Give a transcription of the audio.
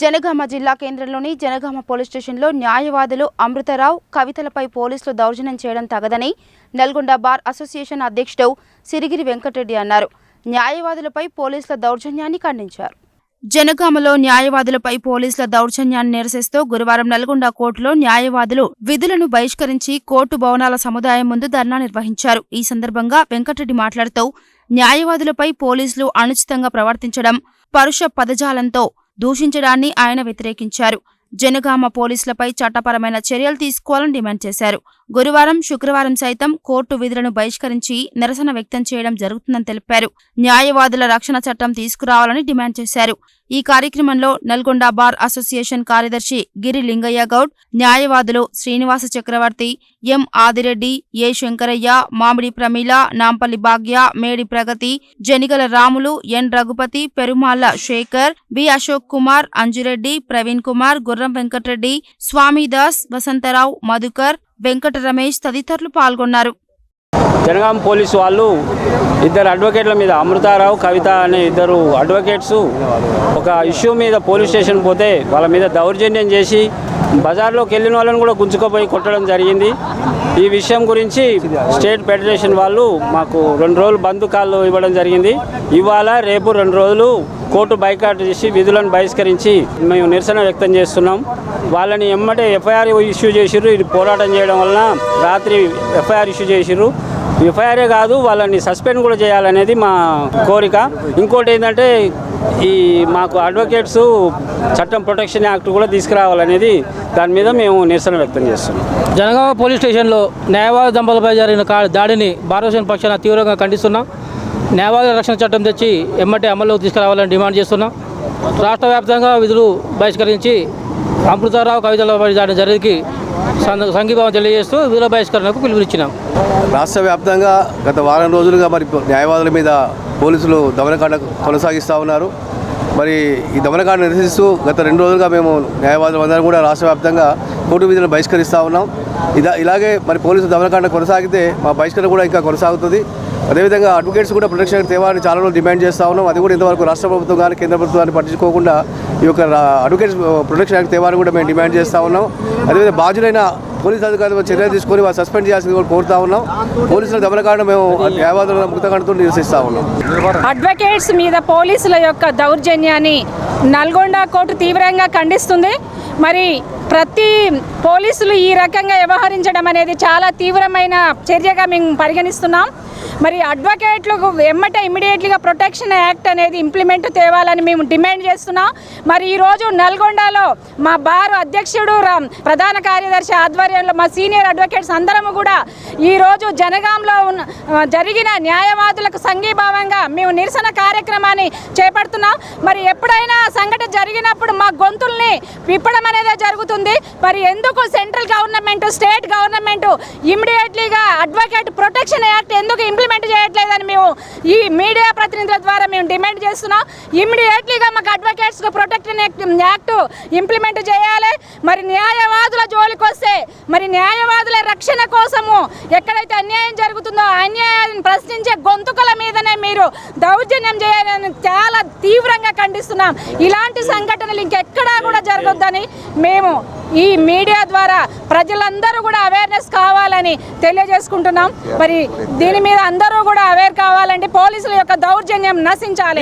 జనగామ జిల్లా కేంద్రంలోని జనగామ పోలీస్ స్టేషన్లో న్యాయవాదులు అమృతరావు కవితలపై పోలీసులు దౌర్జన్యం చేయడం తగదని నల్గొండ బార్ అసోసియేషన్ అధ్యక్షుడు సిరిగిరి వెంకటరెడ్డి అన్నారు. న్యాయవాదులపై పోలీసుల దౌర్జన్యాన్ని ఖండించారు. జనగామలో న్యాయవాదులపై పోలీసుల దౌర్జన్యాన్ని నిరసిస్తూ గురువారం నల్గొండ కోర్టులో న్యాయవాదులు విధులను బహిష్కరించి కోర్టు భవనాల సముదాయం ముందు ధర్నా నిర్వహించారు. ఈ సందర్భంగా వెంకటరెడ్డి మాట్లాడుతూ న్యాయవాదులపై పోలీసులు అనుచితంగా ప్రవర్తించడం పరుష పదజాలంతో దూషించడాన్ని ఆయన వ్యతిరేకించారు. జనగామ పోలీసులపై చట్టపరమైన చర్యలు తీసుకోవాలని డిమాండ్ చేశారు. గురువారం శుక్రవారం సైతం కోర్టు విధులను బహిష్కరించి నిరసన వ్యక్తం చేయడం జరుగుతుందని తెలిపారు. న్యాయవాదుల రక్షణ చట్టం తీసుకురావాలని డిమాండ్ చేశారు. ఈ కార్యక్రమంలో నల్గొండ బార్ అసోసియేషన్ కార్యదర్శి గిరి లింగయ్య గౌడ్ న్యాయవాదులు శ్రీనివాస చక్రవర్తి ఎం ఆదిరెడ్డి ఏ శంకరయ్య మామిడి ప్రమీల నాంపల్లి భాగ్య మేడి ప్రగతి జనిగల రాములు ఎన్ రఘుపతి పెరుమాళ్ళ శేఖర్ బి అశోక్ కుమార్ అంజురెడ్డి ప్రవీణ్ కుమార్ గుర్రం వెంకటరెడ్డి స్వామిదాస్ వసంతరావు మధుకర్ వెంకట రమేష్ తదితరులు పాల్గొన్నారు. జనగాం పోలీసు వాళ్ళు ఇద్దరు అడ్వకేట్ల మీద అమృతారావు కవిత అనే ఇద్దరు అడ్వకేట్స్ ఒక ఇష్యూ మీద పోలీస్ స్టేషన్ పోతే వాళ్ళ మీద దౌర్జన్యం చేసి బజార్లోకి వెళ్ళిన వాళ్ళని కూడా గుంజుకుపోయి కొట్టడం జరిగింది. ఈ విషయం గురించి స్టేట్ ఫెడరేషన్ వాళ్ళు మాకు రెండు రోజులు బంధు కాళ్ళు ఇవ్వడం జరిగింది. ఇవాళ రేపు రెండు రోజులు కోర్టు బైకాట్ చేసి విధులను బహిష్కరించి మేము నిరసన వ్యక్తం చేస్తున్నాం. వాళ్ళని ఎమ్మటే ఎఫ్ఐఆర్ ఇష్యూ చేసిర్రు. ఇది పోరాటం చేయడం వలన రాత్రి ఎఫ్ఐఆర్ ఇష్యూ చేసిర్రు. ఎఫ్ఐఆరే కాదు వాళ్ళని సస్పెండ్ కూడా చేయాలనేది మా కోరిక. ఇంకోటి ఏంటంటే ఈ మాకు అడ్వకేట్స్ చట్టం ప్రొటెక్షన్ యాక్ట్ కూడా తీసుకురావాలనేది దాని మీద మేము నిరసన వ్యక్తం చేస్తున్నాం. జనగామ పోలీస్ స్టేషన్లో న్యాయవాద దంపలపై జరిగిన దాడిని భారతదేశం పక్షాన తీవ్రంగా ఖండిస్తున్నాం. న్యాయవాదుల రక్షణ చట్టం తెచ్చి ఎమ్మటే అమల్లోకి తీసుకురావాలని డిమాండ్ చేస్తున్నాం. రాష్ట్ర వ్యాప్తంగా విధులు బహిష్కరించి అమృతారావు కవితల దాని జరిగి సంఘ- సంఘీభావం తెలియజేస్తూ విధుల బహిష్కరణకు పిలుపునిచ్చినాం. రాష్ట్ర వ్యాప్తంగా గత వారం రోజులుగా మరి న్యాయవాదుల మీద పోలీసులు దమనకాండ కొనసాగిస్తూ ఉన్నారు. మరి ఈ దమనకాండ నిరసిస్తూ గత రెండు రోజులుగా మేము న్యాయవాదులు అందరం కూడా రాష్ట్ర వ్యాప్తంగా కోర్టు విధులను బహిష్కరిస్తూ ఉన్నాం. ఇదా ఇలాగే మరి పోలీసులు దమనకాండ కొనసాగితే మా బహిష్కరణ కూడా ఇంకా కొనసాగుతుంది. అదేవిధంగా అడ్వకేట్స్ కూడా ప్రొటెక్షన్ తేవాలని చాలా రోజులు డిమాండ్ చేస్తూ ఉన్నాం. అది కూడా ఇంతవరకు రాష్ట్ర ప్రభుత్వం కానీ కేంద్ర ప్రభుత్వాన్ని పట్టించుకోకుండా ఈ యొక్క అడ్వకేట్స్ ప్రొటెక్షన్ యాక్ట్ తేవాలని కూడా మేము డిమాండ్ చేస్తూ ఉన్నాం. అదేవిధంగా బాధ్యులైన పోలీస్ అధికారులు చర్యలు తీసుకొని వారు సస్పెండ్ చేయాల్సింది కూడా కోరుతా ఉన్నాం. పోలీసుల దమనకాండ మేము న్యాయవాదుల ముక్తకండతో నిరసిస్తూ ఉన్నాం. అడ్వకేట్స్ మీద పోలీసుల యొక్క దౌర్జన్యాన్ని నల్గొండ కోర్టు తీవ్రంగా ఖండిస్తుంది. మరి ప్రతి పోలీసులు ఈ రకంగా వ్యవహరించడం అనేది చాలా తీవ్రమైన చర్యగా మేము పరిగణిస్తున్నాం. మరి అడ్వకేట్లకు వెమ్మట ఇమ్మీడియట్లీగా ప్రొటెక్షన్ యాక్ట్ అనేది ఇంప్లిమెంట్ తేవాలని మేము డిమాండ్ చేస్తున్నాం. మరి ఈరోజు నల్గొండలో మా బారు అధ్యక్షుడు ప్రధాన కార్యదర్శి ఆధ్వర్యంలో మా సీనియర్ అడ్వకేట్స్ అందరము కూడా ఈరోజు జనగాంలో ఉన్న జరిగిన న్యాయవాదులకు సంఘీభావంగా మేము నిరసన కార్యక్రమాన్ని చేపడుతున్నాం. మరి ఎప్పుడైనా సంఘటన జరిగినప్పుడు మా గొంతుల్ని విప్పడం అనేది జరుగుతుంది. ఉంది. మరి ఎందుకు సెంట్రల్ గవర్నమెంట్ స్టేట్ గవర్నమెంట్ ఇమీడియట్లీగా అడ్వకేట్ ప్రొటెక్షన్ యాక్ట్ ఎందుకు ఇంప్లిమెంట్ చేయట్లేదని మేము ఈ మీడియా ప్రతినిధుల ద్వారా మేము డిమాండ్ చేస్తున్నాం. ఇమీడియట్లీగా మాకు అడ్వకేట్స్ ప్రొటెక్షన్ యాక్ట్ ఇంప్లిమెంట్ చేయాలి. మరి న్యాయవాదుల జోలికి వస్తే మరి న్యాయవాదుల రక్షణ కోసము ఎక్కడైతే అన్యాయం జరుగుతుందో అన్యాయాన్ని ప్రశ్నించే గొంతుకల మీదనే మీరు దౌర్జన్యం చేయాలని చాలా తీవ్రంగా ఖండిస్తున్నాం. ఇలాంటి సంఘటనలు ఇంకెక్కడా కూడా జరగొద్దని మేము ఈ మీడియా ద్వారా ప్రజలందరూ కూడా అవేర్నెస్ కావాలని తెలియజేసుకుంటున్నాం. మరి దీని మీద అందరూ కూడా అవేర్ కావాలంటే పోలీసుల యొక్క దౌర్జన్యం నశించాలి.